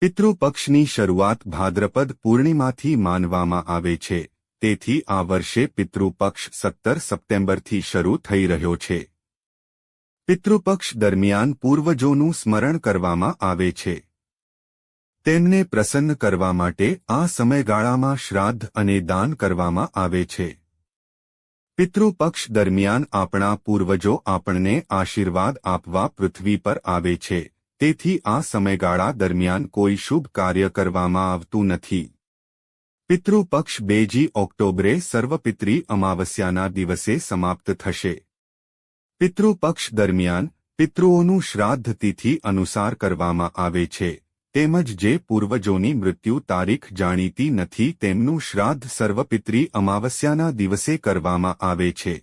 પિતૃપક્ષની શરૂઆત ભાદ્રપદ પૂર્ણિમાથી માનવામાં આવે છે. તેથી આ વર્ષે પિતૃપક્ષ સત્તર સપ્ટેમ્બરથી શરૂ થઈ રહ્યો છે. પિતૃપક્ષ દરમિયાન પૂર્વજોનું સ્મરણ કરવામાં આવે છે. તેમને પ્રસન્ન કરવા માટે આ સમયગાળામાં શ્રાદ્ધ અને દાન કરવામાં આવે છે. પિતૃપક્ષ દરમિયાન આપણા પૂર્વજો આપણને આશીર્વાદ આપવા પૃથ્વી પર આવે છે. તેથી આ સમયગાળા દરમિયાન કોઈ શુભ કાર્ય કરવામાં આવતું નથી. પિતૃપક્ષ બેજી ઓક્ટોબરે સર્વપિત્રી અમાવસ્યાના દિવસે સમાપ્ત થશે. પિતૃપક્ષ દરમિયાન પિતૃઓનું શ્રાદ્ધ તિથિ અનુસાર કરવામાં આવે છે, તેમજ જે પૂર્વજોની મૃત્યુ તારીખ જાણીતી નથી તેમનું શ્રાદ્ધ સર્વપિત્રી અમાવસ્યાના દિવસે કરવામાં આવે છે.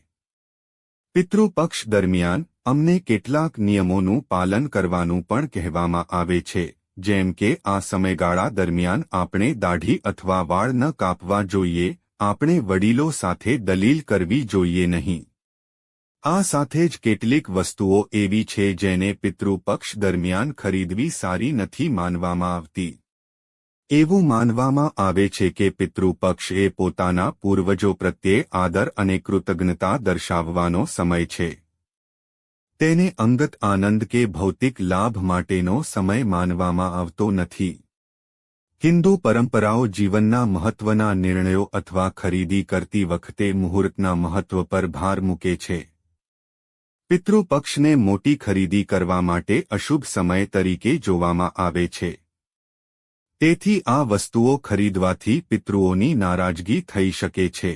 પિતૃપક્ષ દરમિયાન અમને કેટલાક નિયમોનું પાલન કરવાનું પણ કહેવામાં આવે છે, જેમ કે આ સમયગાળા દરમિયાન આપણે દાઢી અથવા વાળ ન કાપવા જોઈએ, આપણે વડીલો સાથે દલીલ કરવી જોઈએ નહીં. આ સાથે જ કેટલીક વસ્તુઓ એવી છે જેને પિતૃપક્ષ દરમિયાન ખરીદવી સારી નથી માનવામાં આવતી. એવું માનવામાં આવે છે કે પિતૃપક્ષ એ પોતાના પૂર્વજો પ્રત્યે આદર અને કૃતજ્ઞતા દર્શાવવાનો સમય છે. તેને અંગત આનંદ કે ભૌતિક લાભ માટેનો સમય માનવામાં આવતો નથી. હિન્દુ પરંપરાઓ જીવનના મહત્વના નિર્ણયો અથવા ખરીદી કરતી વખતે મુહૂર્તના મહત્વ પર ભાર મૂકે છે. પિતૃપક્ષને મોટી ખરીદી કરવા માટે અશુભ સમય તરીકે જોવામાં આવે છે. તેથી આ વસ્તુઓ ખરીદવાથી પિતૃઓની નારાજગી થઈ શકે છે.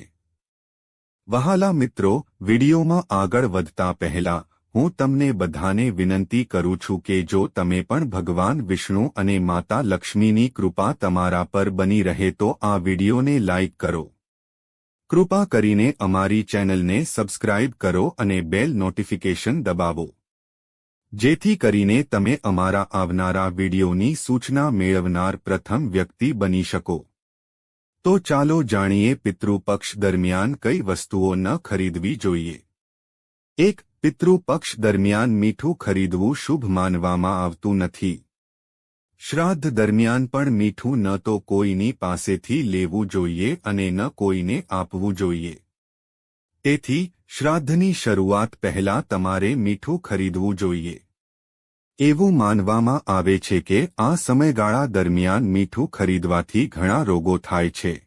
વહાલા મિત્રો, વિડીયોમાં આગળ વધતા પહેલા હું તમને બધાને વિનંતી કરું છું કે જો તમે પણ ભગવાન વિષ્ણુ અને માતા લક્ષ્મીની કૃપા તમારા પર બની રહે તો આ વિડીયોને લાઇક કરો. કૃપા કરીને અમારી ચેનલને સબસ્ક્રાઇબ કરો અને બેલ નોટિફિકેશન દબાવો. જેથી કરીને તમે અમારા આવનારા વિડીયોની સૂચના મેળવનાર પ્રથમ વ્યક્તિ બની શકો. તો ચાલો જાણીએ પિતૃપક્ષ દરમિયાન કઈ વસ્તુઓ ન ખરીદવી જોઈએ. એક પિતૃપક્ષ દરમિયાન મીઠું ખરીદવું શુભ માનવામાં આવતું નથી. શ્રાદ્ધ દરમિયાન પણ મીઠું ન તો કોઈની પાસેથી લેવું જોઈએ અને ન કોઈને આપવું જોઈએ. તેથી, શ્રાદ્ધની શરૂઆત પહેલા તમારે મીઠું ખરીદવું જોઈએ. એવું માનવામાં આવે છે કે આ સમયગાળા દરમિયાન મીઠું ખરીદવાથી ઘણા રોગો થાય છે.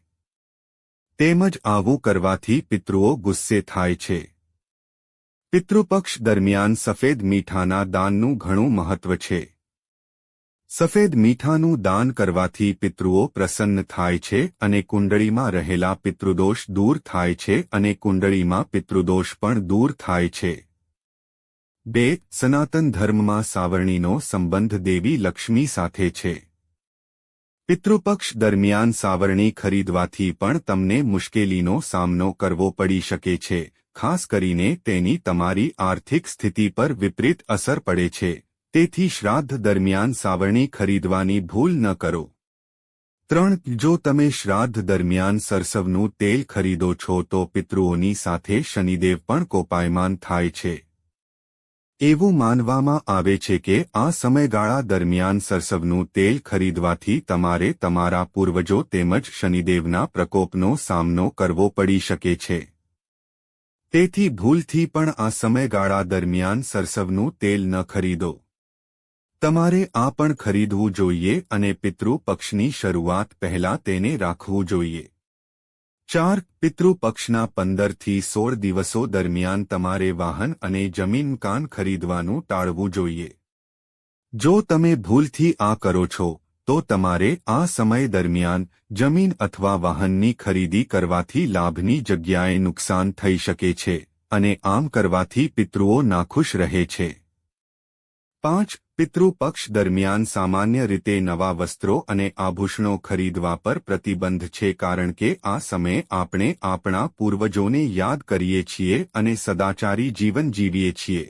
તેમજ આવું કરવાથી પિતૃઓ ગુસ્સે થાય છે. પિતૃપક્ષ દરમિયાન સફેદ મીઠાના દાનનું ઘણું મહત્વ છે. સફેદ મીઠાનું દાન કરવાથી પિતૃઓ પ્રસન્ન થાય છે અને કુંડળીમાં રહેલા પિતૃદોષ દૂર થાય છે અને કુંડળીમાં પિતૃદોષ પણ દૂર થાય છે. બે, સનાતન ધર્મમાં સાવરણીનો સંબંધ દેવી લક્ષ્મી સાથે છે. પિતૃપક્ષ દરમિયાન સાવરણી ખરીદવાથી પણ તમને મુશ્કેલીનો સામનો કરવો પડી શકે છે ખાસ કરીને તેની તમારી આર્થિક સ્થિતિ પર વિપરીત અસર પડે છે. તેથી શ્રાદ્ધ દરમિયાન સાવરણી ખરીદવાની ભૂલ ન કરો. ત્રણ, જો તમે શ્રાદ્ધ દરમિયાન સરસવનું તેલ ખરીદો છો તો પિતૃઓની સાથે શનિદેવ પણ કોપાયમાન થાય છે. એવું માનવામાં આવે છે કે આ સમયગાળા દરમિયાન સરસવનું તેલ ખરીદવાથી તમારે તમારા પૂર્વજો તેમજ શનિદેવના પ્રકોપનો સામનો કરવો પડી શકે છે. તેથી ભૂલથી પણ આ સમયગાળા દરમિયાન સરસવનું તેલ ન ખરીદો. તમારે આ પણ ખરીદવું જોઈએ અને પિતૃ પક્ષની શરૂઆત પહેલા તેને રાખવું જોઈએ. ચાર પિતૃપક્ષના પંદરથી સોળ દિવસો દરમિયાન તમારે વાહન અને જમીન કાન ખરીદવાનું ટાળવું જોઈએ. જો તમે ભૂલથી આ કરો છો તો તમારે આ સમય દરમિયાન જમીન અથવા વાહનની ખરીદી કરવાથી લાભની જગ્યાએ નુકસાન થઈ શકે છે અને આમ કરવાથી પિતૃઓ નાખુશ રહે છે. પાંચ પિતૃપક્ષ દરમિયાન સામાન્ય રીતે નવા વસ્ત્રો અને આભૂષણો ખરીદવા પર પ્રતિબંધ છે કારણ કે આ સમયે આપણે આપણા પૂર્વજોને યાદ કરીએ છીએ અને સદાચારી જીવન જીવીએ છીએ.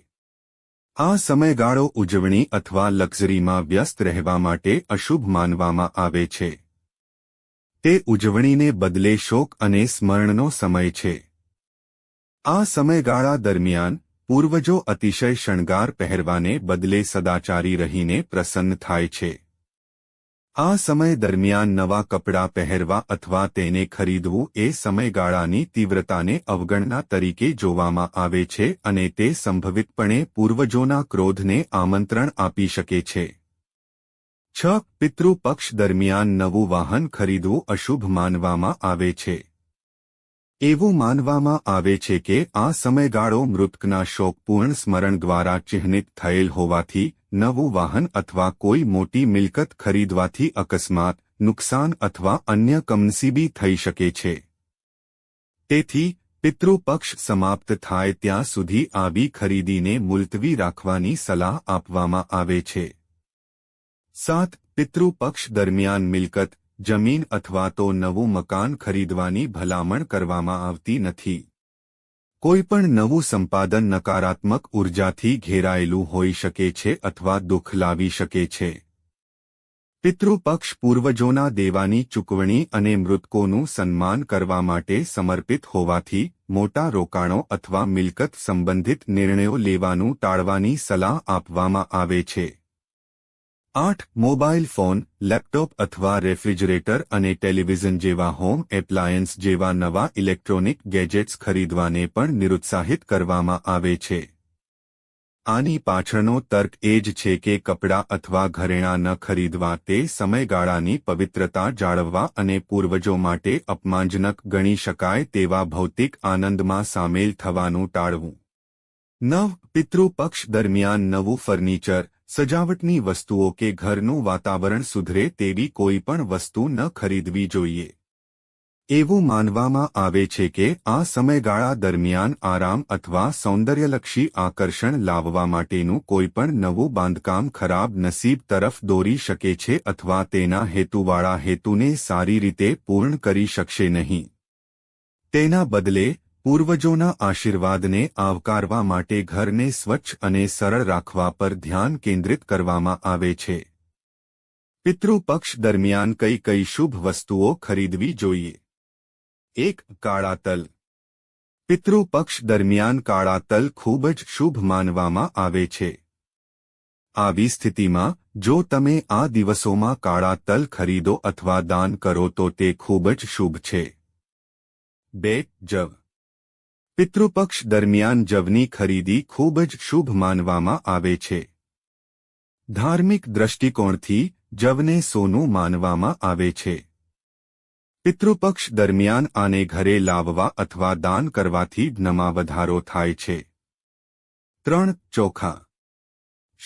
આ સમયગાળો ઉજવણી અથવા લક્ઝરીમાં વ્યસ્ત રહેવા માટે અશુભ માનવામાં આવે છે. તે ઉજવણીને બદલે શોક અને સ્મરણનો સમય છે. આ સમયગાળા દરમિયાન પૂર્વજો અતિશય શણગાર પહેરવાને બદલે સદાચારી રહીને પ્રસન્ન થાય છે. આ સમય દરમિયાન નવા કપડાં પહેરવા અથવા તેને ખરીદવું એ સમયગાળાની તીવ્રતાને અવગણના તરીકે જોવામાં આવે છે અને તે સંભવિતપણે પૂર્વજોના ક્રોધને આમંત્રણ આપી શકે છે. છ, પિતૃપક્ષ દરમિયાન નવું વાહન ખરીદવું અશુભ માનવામાં આવે છે. એવું માનવામાં આવે છે કે આ સમયગાળો મૃતકના શોકપૂર્ણ સ્મરણ દ્વારા ચિહ્નિત થયેલ હોવાથી નવું વાહન અથવા કોઈ મોટી મિલકત ખરીદવાથી અકસ્માત, નુકસાન અથવા અન્ય કમનસીબી થઈ શકે છે. તેથી, પિતૃપક્ષ સમાપ્ત થાય ત્યાં સુધી આવી ખરીદીને મુલતવી રાખવાની સલાહ આપવામાં આવે છે. સાત, પિતૃપક્ષ દરમિયાન મિલકત, જમીન અથવા તો નવું મકાન ખરીદવાની ભલામણ કરવામાં આવતી નથી. કોઈપણ નવું સંપાદન નકારાત્મક ઉર્જાથી ઘેરાયેલું હોઈ શકે છે અથવા દુઃખ લાવી શકે છે. પિતૃપક્ષ પૂર્વજોના દેવાની ચૂકવણી અને મૃતકોનું સન્માન કરવા માટે સમર્પિત હોવાથી મોટા રોકાણો અથવા મિલકત સંબંધિત નિર્ણયો લેવાનું ટાળવાની સલાહ આપવામાં આવે છે. આઠ મોબાઈલ ફોન, લેપટોપ અથવા રેફ્રિજરેટર અને ટેલિવિઝન જેવા હોમ એપ્લાયન્સ જેવા નવા ઇલેક્ટ્રોનિક ગેજેટ્સ ખરીદવાને પણ નિરુત્સાહિત કરવામાં આવે છે. આની પાછળનો તર્ક એ જ છે કે કપડાં અથવા ઘરેણાં ન ખરીદવા તે સમયગાળાની પવિત્રતા જાળવવા અને પૂર્વજો માટે અપમાનજનક ગણી શકાય તેવા ભૌતિક આનંદમાં સામેલ થવાનું ટાળવું. નવ પિતૃપક્ષ દરમિયાન નવું ફર્નિચર સજાવટની વસ્તુઓ કે ઘરનું વાતાવરણ સુધરે તેવી કોઈ પણ વસ્તુ ન ખરીદવી જોઈએ. એવું માનવામાં આવે છે કે આ સમયગાળા દરમિયાન આરામ અથવા સૌંદર્યલક્ષી આકર્ષણ લાવવા માટેનું કોઈપણ નવું બાંધકામ ખરાબ નસીબ તરફ દોરી શકે છે અથવા તેના હેતુવાળા હેતુને સારી રીતે પૂર્ણ કરી શકશે નહીં. તેના બદલે પૂર્વજોના આશીર્વાદને આવકારવા માટે ઘરને સ્વચ્છ અને સરળ રાખવા પર ધ્યાન કેન્દ્રિત કરવામાં આવે છે. પિતૃપક્ષ દરમિયાન કઈ કઈ શુભ વસ્તુઓ ખરીદવી જોઈએ? એક, કાળા તલ. પિતૃપક્ષ દરમિયાન કાળા તલ ખૂબ જ શુભ માનવામાં આવે છે. આવી સ્થિતિમાં, જો તમે આ દિવસોમાં કાળા તલ ખરીદો અથવા દાન કરો તો તે ખૂબ જ શુભ છે. બે, જવ. પિતૃપક્ષ દરમિયાન જવની ખરીદી ખૂબ જ શુભ માનવામાં આવે છે. ધાર્મિક દ્રષ્ટિકોણથી જવને સોનું માનવામાં આવે છે. પિતૃપક્ષ દરમિયાન આને ઘરે લાવવા અથવા દાન કરવાથી જ્ઞમાં વધારો થાય છે. ત્રણ ચોખા.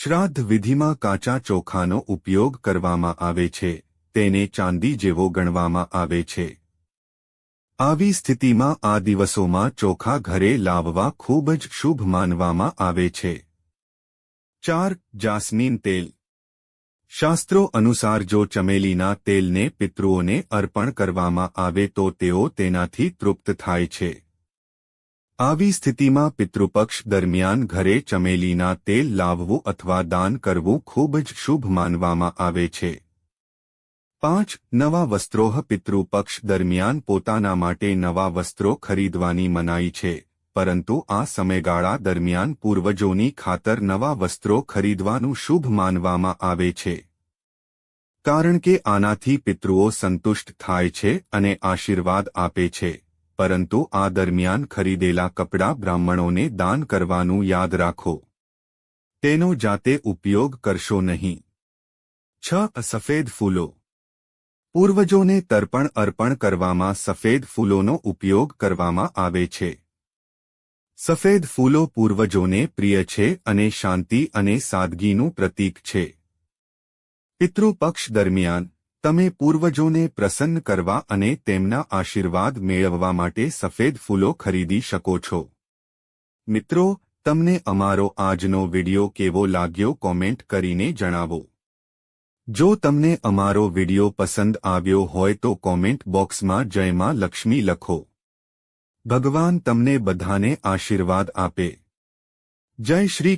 શ્રાદ્ધ વિધિમાં કાચા ચોખાનો ઉપયોગ કરવામાં આવે છે. તેને ચાંદી જેવો ગણવામાં આવે છે. આવી સ્થિતિમાં આ દિવસોમાં ચોખા ઘરે લાવવા ખૂબ જ શુભ માનવામાં આવે છે. ચાર, જાસ્મીન તેલ. શાસ્ત્રો અનુસાર જો ચમેલીના તેલને પિતૃઓને અર્પણ કરવામાં આવે તો તેઓ તેનાથી તૃપ્ત થાય છે. આવી સ્થિતિમાં પિતૃપક્ષ દરમિયાન ઘરે ચમેલીના તેલ લાવવું અથવા દાન કરવું ખૂબ જ શુભ માનવામાં આવે છે. પાંચ, નવા વસ્ત્રોહ પિતૃપક્ષ દરમિયાન પોતાના માટે નવા વસ્ત્રો ખરીદવાની મનાઈ છે, પરંતુ આ સમયગાળા દરમિયાન પૂર્વજોની ખાતર નવા વસ્ત્રો ખરીદવાનું શુભ માનવામાં આવે છે. કારણ કે આનાથી પિતૃઓ સંતુષ્ટ થાય છે અને આશીર્વાદ આપે છે, પરંતુ આ દરમિયાન ખરીદેલા કપડાં બ્રાહ્મણોને દાન કરવાનું યાદ રાખો. તેનો જાતે ઉપયોગ કરશો નહીં. છ સફેદ ફૂલો. પૂર્વજોને તર્પણ અર્પણ કરવામાં સફેદ ફૂલોનો ઉપયોગ કરવામાં આવે છે. સફેદ ફૂલો પૂર્વજોને પ્રિય છે અને શાંતિ અને સાદગીનું પ્રતીક છે. પિતૃપક્ષ દરમિયાન, તમે પૂર્વજોને પ્રસન્ન કરવા અને તેમના આશીર્વાદ મેળવવા માટે સફેદ ફૂલો ખરીદી શકો છો. મિત્રો, તમને અમારો આજનો વિડિયો કેવો લાગ્યો કોમેન્ટ કરીને જણાવો. જો તમને અમારો વિડિયો પસંદ આવ્યો હોય તો કોમેન્ટ બોક્સમાં જયમાં લક્ષ્મી લખો. ભગવાન તમને બધાને આશીર્વાદ આપે. જય શ્રી